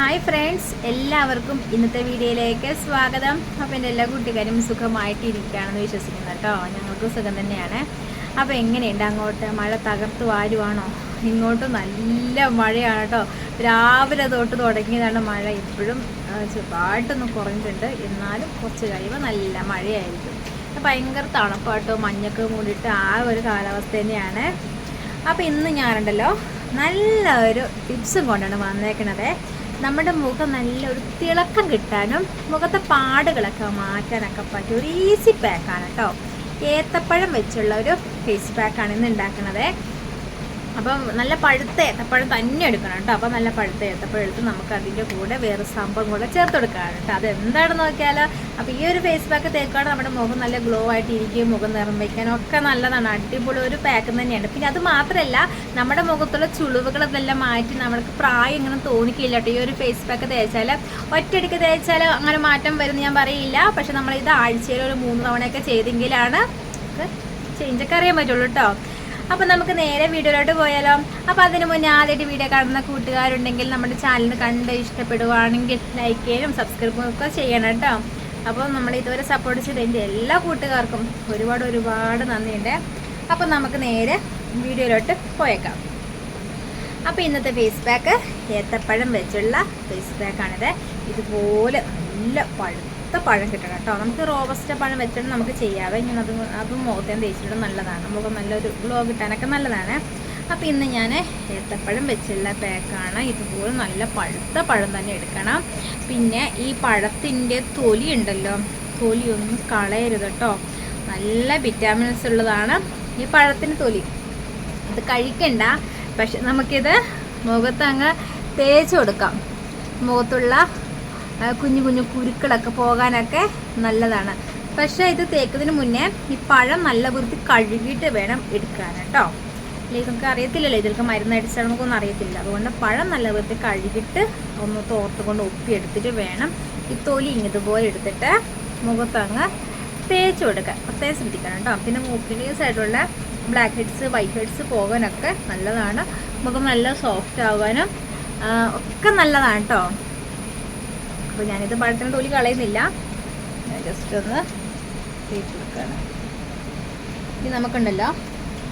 Hi friends എല്ലാവർക്കും ഇന്നത്തെ വീഡിയോയിലേക്ക് സ്വാഗതം. അപ്പോൾ എന്റെ എല്ലാ കുട്ടികാരും സുഖമായിട്ട് ഇരിക്കുകയാണെന്ന് വിശ്വസിക്കുന്നു കേട്ടോ. ഞങ്ങൾക്ക് സുഖം തന്നെയാണ്. അപ്പോൾ എങ്ങനെയുണ്ട്? അങ്ങോട്ട് മഴ തകർത്ത് വാരുവാണോ? ഇങ്ങോട്ട് നല്ല മഴയാണ് കേട്ടോ. രാവിലെ തൊട്ട് തുടങ്ങിയതാണ് മഴ. ഇപ്പോഴും ചെറുതായിട്ടൊന്ന് കുറഞ്ഞിട്ടുണ്ട്. എന്നാലും കുറച്ച് കഴിയുമ്പോൾ നല്ല മഴയായിരിക്കും. ഭയങ്കര തണുപ്പാട്ടോ മഞ്ഞൊക്കെ മൂടിയിട്ട് ആ ഒരു കാലാവസ്ഥ തന്നെയാണ്. അപ്പോൾ ഇന്ന് ഞാനുണ്ടല്ലോ നല്ല ഒരു ടിപ്സും കൊണ്ടാണ് വന്നേക്കണത്. നമ്മുടെ മുഖം നല്ല ഒരു തിളക്കം കിട്ടാനും മുഖത്തെ പാടുകളൊക്കെ മാറ്റാനൊക്കെ പറ്റിയ ഒരു ഈസി പാക്കാണ് കേട്ടോ ഏത്തപ്പഴം വെച്ചുള്ള ഒരു ഫേസ് പാക്കാണ് ഇന്ന് ഉണ്ടാക്കുന്നത് അപ്പം നല്ല പഴുത്ത ഏത്തപ്പഴം തന്നെ എടുക്കണം കേട്ടോ അപ്പം നല്ല പഴുത്ത ഏത്തപ്പഴം എടുത്ത് നമുക്ക് അതിന്റെ കൂടെ വേറെ സംഭവം കൂടെ ചേർത്ത് കൊടുക്കുകയാണ് കേട്ടോ അത് എന്താണെന്ന് നോക്കിയാൽ അപ്പോൾ ഈ ഒരു ഫേസ് പാക്ക് തേക്കാണ് നമ്മുടെ മുഖം നല്ല ഗ്ലോ ആയിട്ട് ഇരിക്കുകയും മുഖം നിറം വയ്ക്കാനും ഒക്കെ നല്ലതാണ്. അടിപൊളി ഒരു പാക്ക് തന്നെയാണ്. പിന്നെ അത് മാത്രമല്ല നമ്മുടെ മുഖത്തുള്ള ചുളിവുകളെല്ലാം മാറ്റി നമ്മൾക്ക് പ്രായം ഇങ്ങനെ തോന്നിക്കില്ല കേട്ടോ. ഈ ഒരു ഫേസ് പാക്ക് തേച്ചാൽ ഒറ്റയടിക്ക് തേച്ചാൽ അങ്ങനെ മാറ്റം വരും ഞാൻ പറയില്ല. പക്ഷെ നമ്മൾ ഇത് ആഴ്ചയിൽ ഒരു മൂന്ന് തവണയൊക്കെ ചെയ്തെങ്കിലാണ് ചേഞ്ചൊക്കെ അറിയാൻ പറ്റുള്ളൂ കേട്ടോ. അപ്പം നമുക്ക് നേരെ വീഡിയോയിലോട്ട് പോയാലോ. അപ്പോൾ അതിന് മുന്നേ ആദ്യമായിട്ട് വീഡിയോ കാണുന്ന കൂട്ടുകാരുണ്ടെങ്കിൽ നമ്മുടെ ചാനൽ കണ്ട് ഇഷ്ടപ്പെടുവാണെങ്കിൽ ലൈക്ക് ചെയ്യാനും സബ്സ്ക്രൈബും ഒക്കെ ചെയ്യണം കേട്ടോ. അപ്പോൾ നമ്മൾ ഇതുവരെ സപ്പോർട്ട് ചെയ്ത എന്റെ എല്ലാ കൂട്ടുകാർക്കും ഒരുപാട് ഒരുപാട് നന്ദിയുണ്ട്. അപ്പോൾ നമുക്ക് നേരെ വീഡിയോയിലോട്ട് പോയേക്കാം. അപ്പോൾ ഇന്നത്തെ ഫേസ് പാക്ക് ഏത്തപ്പഴം വെച്ചുള്ള ഫേസ് പാക്കാണിത് ഇതുപോലെ നല്ല പഴുത്ത പഴം കിട്ടണം കേട്ടോ. നമുക്ക് റോബസ്റ്റ പഴം വെച്ചിട്ട് നമുക്ക് ചെയ്യാവേ. ഞാൻ അത് അതും മുഖത്തേം തേച്ചിട്ട് നല്ലതാണ്. മുഖം നല്ലൊരു ഗ്ലോ കിട്ടാനൊക്കെ നല്ലതാണ്. അപ്പോൾ ഇന്ന് ഞാൻ ഏത്തപ്പഴം വെച്ചുള്ള പാക്കാണ്. ഇതുപോലെ നല്ല പഴുത്ത പഴം തന്നെ എടുക്കണം. പിന്നെ ഈ പഴത്തിന്റെ തൊലി ഉണ്ടല്ലോ തൊലിയൊന്നും കളയരുത് കേട്ടോ. നല്ല വിറ്റാമിൻസ് ഉള്ളതാണ് ഈ പഴത്തിന്റെ തൊലി. അത് കഴിക്കണ്ട. പക്ഷെ നമുക്കിത് മുഖത്ത് അങ്ങ് തേച്ച് കൊടുക്കാം. മുഖത്തുള്ള കുഞ്ഞു കുഞ്ഞു കുരുക്കളൊക്കെ പോകാനൊക്കെ നല്ലതാണ്. പക്ഷേ ഇത് തേക്കുന്നതിന് മുന്നേ ഈ പഴം നല്ല വൃത്തി കഴുകിയിട്ട് വേണം എടുക്കാൻ കേട്ടോ. അല്ലെങ്കിൽ നമുക്ക് അറിയത്തില്ലല്ലോ. ഇതിൽക്ക് മരുന്ന് അടിച്ചാൽ നമുക്കൊന്നും അറിയത്തില്ല. അതുകൊണ്ട് പഴം നല്ല വൃത്തി കഴുകിയിട്ട് ഒന്ന് തോർത്ത് കൊണ്ട് ഒപ്പി എടുത്തിട്ട് വേണം ഈ തൊലി ഇതുപോലെ എടുത്തിട്ട് മുഖത്തങ്ങ് തേച്ച് കൊടുക്കുക പ്രത്യേകം ശ്രദ്ധിക്കണം കേട്ടോ. പിന്നെ മൂക്കിന്റെ സൈഡിലുള്ള ബ്ലാക്ക് ഹെഡ്സ് വൈറ്റ് ഹെഡ്സ് പോകാനൊക്കെ നല്ലതാണ്. മുഖം നല്ല സോഫ്റ്റ് ആവാനും ഒക്കെ നല്ലതാണ് കേട്ടോ. അപ്പോൾ ഞാനിത് പഴത്തിന്റെ തൊലി കളയുന്നില്ല. ജസ്റ്റ് ഒന്ന് തേച്ച് കൊടുക്കുകയാണ് ഇനി നമുക്കുണ്ടല്ലോ.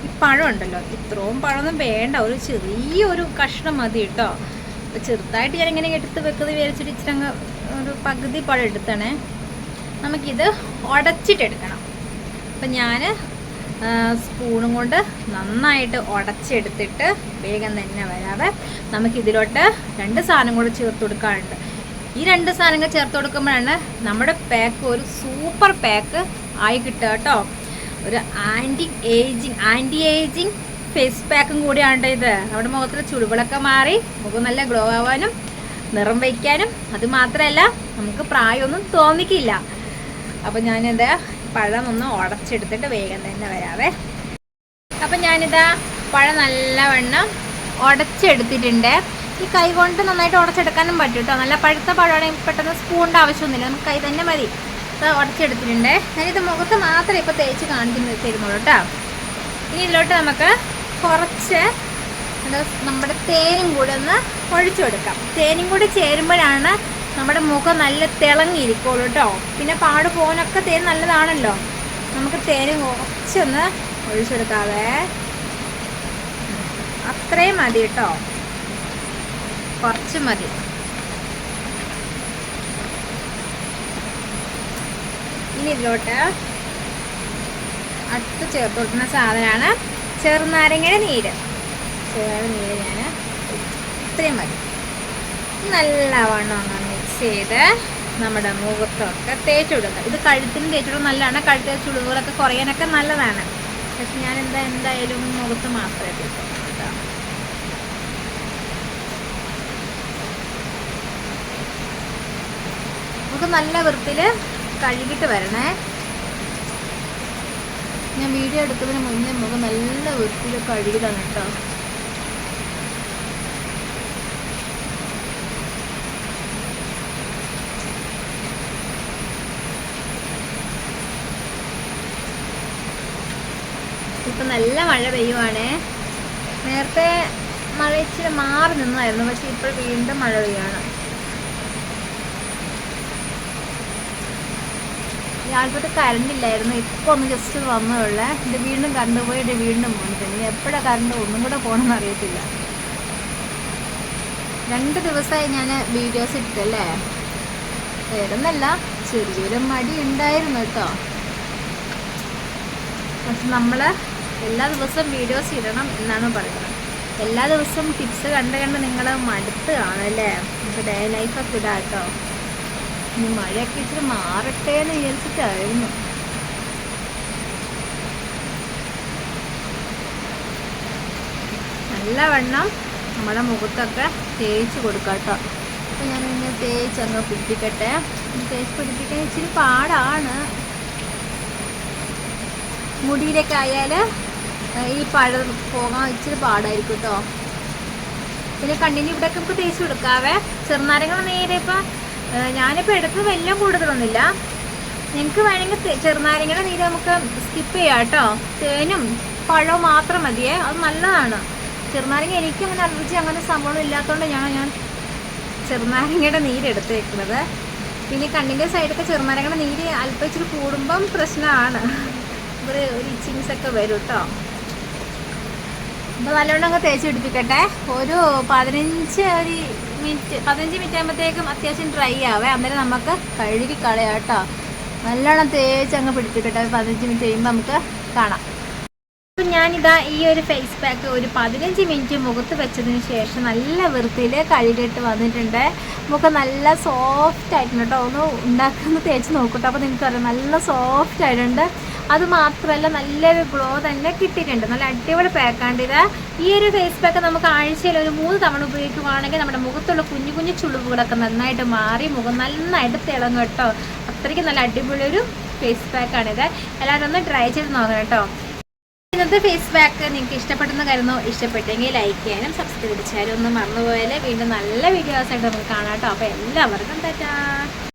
ഈ പഴം ഉണ്ടല്ലോ ഇത്രയും പഴമൊന്നും വേണ്ട ഒരു ചെറിയൊരു കഷ്ണം മതി കേട്ടോ. ചെറുതായിട്ട് ഞാൻ ഇങ്ങനെ എടുത്ത് വെക്കുന്നത് വിചാരിച്ചിട്ട് ഇച്ചിരി അങ്ങ് ഒരു പകുതി പഴം എടുത്തണേ. നമുക്കിത് ഉടച്ചിട്ടെടുക്കണം അപ്പം ഞാൻ സ്പൂണും കൊണ്ട് നന്നായിട്ട് ഉടച്ചെടുത്തിട്ട് വേഗം തന്നെ വരാവേ. നമുക്കിതിലോട്ട് രണ്ട് സാധനം കൂടെ ചേർത്ത് കൊടുക്കാറുണ്ട് ഈ രണ്ട് സാധനങ്ങൾ ചേർത്ത് കൊടുക്കുമ്പോഴാണ് നമ്മുടെ പാക്ക് ഒരു സൂപ്പർ പാക്ക് ആയി കിട്ടുക കേട്ടോ. ഒരു anti ageing anti ageing face പാക്കും കൂടിയാണ് ഇത്. നമ്മുടെ മുഖത്തിലെ ചുളിവുകളൊക്കെ മാറി മുഖം നല്ല ഗ്ലോ ആവാനും നിറം വയ്ക്കാനും. അത് മാത്രമല്ല നമുക്ക് പ്രായമൊന്നും തോന്നിക്കില്ല. അപ്പം ഞാനിത് പഴം ഒന്ന് ഉടച്ചെടുത്തിട്ട് വേഗം തന്നെ വരാവേ. അപ്പം ഞാനിതാ പഴം നല്ലവണ്ണം ഉടച്ചെടുത്തിട്ടുണ്ട്. ഈ കൈ കൊണ്ട് നന്നായിട്ട് ഉടച്ചെടുക്കാനും പറ്റും കേട്ടോ നല്ല പഴുത്ത പഴമാണെങ്കിൽ പെട്ടെന്ന് സ്പൂണിന്റെ ആവശ്യമൊന്നുമില്ല. നമുക്ക് കൈ തന്നെ മതി. ഉടച്ചെടുത്തിട്ടുണ്ട്. ഞാനിത് മുഖത്ത് മാത്രമേ ഇപ്പോൾ തേച്ച് കാണിക്കുന്നത് തരുന്നുള്ളൂ കേട്ടോ ഇനി ഇതിലോട്ട് നമുക്ക് കുറച്ച് നമ്മുടെ തേനും കൂടെ ഒന്ന് ഒഴിച്ചു കൊടുക്കാം. തേനും കൂടി ചേരുമ്പോഴാണ് നമ്മുടെ മുഖം നല്ല തിളങ്ങിയിരിക്കുള്ളൂ കേട്ടോ പിന്നെ പാട് പോകാനൊക്കെ തേൻ നല്ലതാണല്ലോ. നമുക്ക് തേന് കുറച്ചൊന്ന് ഒഴിച്ചു ഒഴിച്ചെടുക്കാവേ അത്രയും മതി കേട്ടോ കുറച്ച് മതി. ഇനി ഇതിലോട്ട് അടുത്ത് ചേർത്ത് കൊടുക്കുന്ന സാധനമാണ് ചെറുനാരങ്ങയുടെ നീര്. ചെറുനാരങ്ങ നീര് ഞാൻ ഇത്രയും മതി. നല്ലവണ്ണം ഒന്ന് മിക്സ് ചെയ്ത് നമ്മുടെ മുഖത്തൊക്കെ തേച്ച് കൊടുക്കുക ഇത് കഴുത്തിനും തേച്ചിടും നല്ലതാണ്. കഴുത്ത് ചുളിവുകളൊക്കെ കുറയാനൊക്കെ നല്ലതാണ്. പക്ഷെ ഞാൻ എന്താ എന്തായാലും മുഖത്ത് മാത്രമേ തേച്ചുള്ളൂ നമുക്ക് നല്ല വൃത്തിയിൽ കഴുകിയിട്ട് വരണേ. ഞാൻ വീഡിയോ എടുത്തതിന് മുന്നേ മുഖം നല്ല വൃത്തിയിൽ കഴുകിയതാണ് കേട്ടോ ഇപ്പൊ നല്ല മഴ പെയ്യുവാണേ. നേരത്തെ മഴ ഇച്ചിരി മാറി നിന്നായിരുന്നു പക്ഷെ ഇപ്പോൾ വീണ്ടും മഴ പെയ്യാണ്. രാവിലത്തെ കറണ്ട് ഇല്ലായിരുന്നു. ഇപ്പോൾ ഒന്ന് ജസ്റ്റ് വന്നതുള്ളേ ഇത് വീണ്ടും കറണ്ട് പോയി ഇത് വീണ്ടും വന്നിട്ടുണ്ട് ഇനി എപ്പോഴാണ് കറണ്ട് ഒന്നും കൂടെ പോകണമെന്ന് അറിയത്തില്ല. രണ്ട് ദിവസമായി ഞാൻ വീഡിയോസ് ഇട്ടല്ലേ? വേറൊന്നല്ല ചെറിയൊരു മടി ഉണ്ടായിരുന്നു കേട്ടോ. പക്ഷെ നമ്മൾ എല്ലാ ദിവസവും വീഡിയോസ് ഇടണം എന്നാണ് പറയുന്നത്. എല്ലാ ദിവസവും ടിപ്സ് കണ്ട് കണ്ട് നിങ്ങൾ മടുത്ത് കാണല്ലേ നമുക്ക് ഡേ ലൈഫൊക്കെ ഇടാം കേട്ടോ. മഴയൊക്കെ ഇച്ചിരി മാറട്ടെ എന്ന് വിചാരിച്ചിട്ടായിരുന്നു നല്ലവണ്ണം നമ്മുടെ മുഖത്തൊക്കെ തേച്ച് കൊടുക്കാം കേട്ടോ അപ്പോൾ ഞാൻ ഇങ്ങനെ തേച്ച് അങ്ങ് പിടിപ്പിക്കട്ടെ. തേച്ച് പിടിപ്പിക്കാൻ ഇച്ചിരി പാടാണ്. മുടിയിലൊക്കെ ആയാൽ ഈ പഴം പോകാൻ ഇച്ചിരി പാടായിരിക്കും കേട്ടോ പിന്നെ കണ്ണിന് ഇവിടെയൊക്കെ നമുക്ക് തേച്ച് കൊടുക്കാവേ. ചെറുനാരങ്ങൾ നേരെ ഇപ്പം ഞാനിപ്പോൾ എടുത്തത് വലിയ കൂടുതലൊന്നുമില്ല നിങ്ങൾക്ക് വേണമെങ്കിൽ ചെറുനാരങ്ങയുടെ നീര് നമുക്ക് സ്കിപ്പ് ചെയ്യാം കേട്ടോ. തേനും പഴവും മാത്രം മതിയേ. അത് നല്ലതാണ്. ചെറുനാരങ്ങ എനിക്ക് അങ്ങനെ അലർജി അങ്ങനെ സംഭവം ഇല്ലാത്തതുകൊണ്ട് ഞാൻ ഞാൻ ചെറുനാരങ്ങയുടെ നീര് എടുത്ത് വെക്കുന്നത് പിന്നെ കണ്ണിന്റെ സൈഡൊക്കെ ചെറുനാരങ്ങയുടെ നീര് അല്പിച്ചിട്ട് കൂടുമ്പം പ്രശ്നമാണ്. ഒരു ഒരു ഇച്ചിങ്സ് ഒക്കെ വരും കേട്ടോ. അപ്പോൾ നല്ലോണം അങ്ങ് തേച്ച് പിടിപ്പിക്കട്ടെ. ഒരു പതിനഞ്ച് ഒരു മിനിറ്റ് പതിനഞ്ച് മിനിറ്റ് ആകുമ്പോഴത്തേക്കും അത്യാവശ്യം ഡ്രൈ ആവേ. അന്നേരം നമുക്ക് കഴുകി കളയാം കേട്ടോ. നല്ലോണം തേച്ച് അങ്ങ് പിടിപ്പിക്കട്ടെ. പതിനഞ്ച് മിനിറ്റ് കഴിയുമ്പോൾ നമുക്ക് കാണാം. അപ്പം ഞാനിതാ ഈ ഒരു ഫേസ് പാക്ക് ഒരു പതിനഞ്ച് മിനിറ്റ് മുഖത്ത് വെച്ചതിന് ശേഷം നല്ല വൃത്തിയിൽ കഴുകിയിട്ട് വന്നിട്ടുണ്ട്. മുഖം നല്ല സോഫ്റ്റ് ആയിട്ടുണ്ട് കേട്ടോ. ഒന്ന് ഉണ്ടാക്കുന്ന തേച്ച് നോക്കട്ടോ അപ്പോൾ നിങ്ങൾക്ക് അറിയാം നല്ല സോഫ്റ്റ് ആയിട്ടുണ്ട്. അത് മാത്രമല്ല നല്ലൊരു ഗ്ലോ തന്നെ കിട്ടിയിട്ടുണ്ട്. നല്ല അടിപൊളി പാക്കാണ്ട് ഇത് ഈ ഒരു ഫേസ് പാക്ക് നമുക്ക് ആഴ്ചയിൽ ഒരു മൂന്ന് തവണ ഉപയോഗിക്കുവാണെങ്കിൽ നമ്മുടെ മുഖത്തുള്ള കുഞ്ഞു കുഞ്ഞു ചുളിവുകളൊക്കെ നന്നായിട്ട് മാറി മുഖം നന്നായിട്ട് തിളങ്ങും കേട്ടോ. അത്രയ്ക്ക് നല്ല അടിപൊളി ഒരു ഫേസ് പാക്കാണിത് എല്ലാവരും ഒന്ന് ട്രൈ ചെയ്ത് നോക്കണം കേട്ടോ. ഇന്നത്തെ ഫേസ് പാക്ക് നിങ്ങൾക്ക് ഇഷ്ടപ്പെട്ടെന്ന് കരുതുന്നു. ഇഷ്ടപ്പെട്ടെങ്കിൽ ലൈക്ക് ചെയ്യാനും സബ്സ്ക്രൈബ് ചെയ്യാനും ഒന്നും മറന്നുപോയാൽ വീണ്ടും നല്ല വീഡിയോസ് ആയിട്ട് നമുക്ക് കാണാം കേട്ടോ. അപ്പോൾ എല്ലാവർക്കും തെറ്റാ